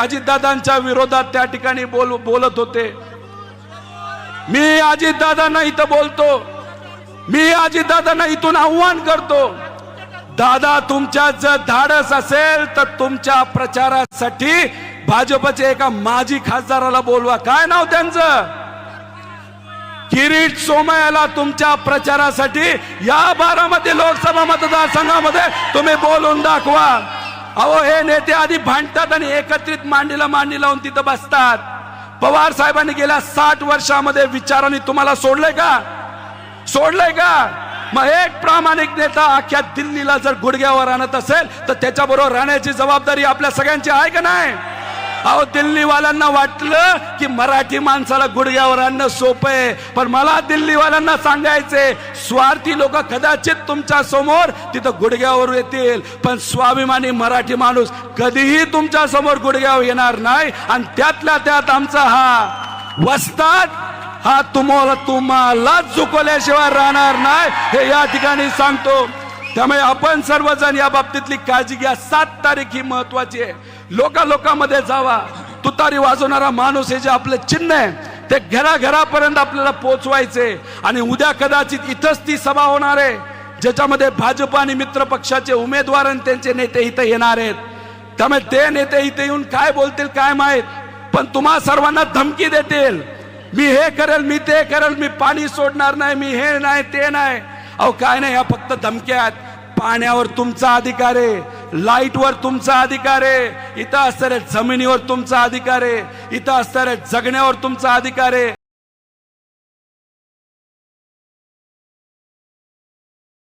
अजितदादांच्या विरोधात त्या ठिकाणी बोल बोलत होते. मी अजितदादांना इथं बोलतो. मी अजितदादांना इथून आव्हान करतो. दादा तुमच्या जर धाडस असेल तर तुमच्या प्रचारासाठी भाजपचे एका माजी खासदाराला बोलवा. काय नाव त्यांचं? किरीट सोमयाला तुमच्या प्रचारासाठी या बारामती लोकसभा मतदारसंघामध्ये तुम्ही बोलून दाखवा. अहो हे नेते आधी भांडतात आणि एकत्रित मांडीला मांडी लावून तिथं बसतात. पवार साहेबांनी गेल्या साठ वर्षामध्ये विचारांनी तुम्हाला सोडलंय का? सोडलंय का? मग एक प्रामाणिक नेता अख्ख्या दिल्लीला जर गुडघ्यावर आणत असेल तर त्याच्याबरोबर राहण्याची जबाबदारी आपल्या सगळ्यांची आहे का नाही? अहो दिल्लीवाल्यांना वाटलं की मराठी माणसाला गुडघ्यावर आणणं सोपं आहे. पण मला दिल्लीवाल्यांना सांगायचे स्वार्थी लोक कदाचित तुमच्यासमोर तिथं गुडघ्यावर येतील. पण स्वाभिमानी मराठी माणूस कधीही तुमच्यासमोर गुडघ्यावर येणार नाही. आणि त्यातल्या त्यात आमचा हा वस्तात हा तुम्हाला तुम्हाला चुकवल्याशिवाय राहणार नाही. हे या ठिकाणी सांगतो. त्यामुळे आपण सर्वजण या बाबतीतली काळजी घ्या. सात तारीख ही महत्वाची आहे. लोका लोकांमध्ये जावा. तुतारी वाजवणारा माणूस हे जे आपलं चिन्ह आहे ते घराघरापर्यंत आपल्याला पोचवायचे. आणि उद्या कदाचित इथंच ती सभा होणार आहे ज्याच्यामध्ये भाजप आणि मित्र पक्षाचे उमेदवार आणि त्यांचे नेते इथं येणार आहेत. त्यामुळे ते नेते इथे येऊन काय बोलतील काय माहीत? पण तुम्हा सर्वांना धमकी देतील. मी हे करेल मी ते करेल मी पाणी सोडणार नाही मी हे नाही ते नाही. अहो काय नाही ह्या फक्त धमक्या आहेत. पाण्यावर तुमचा अधिकार आहे. लाईटवर तुमचा अधिकार आहे. इथं असणाऱ्या जमिनीवर तुमचा अधिकार आहे. इथं असणाऱ्या जगण्यावर तुमचा अधिकार आहे.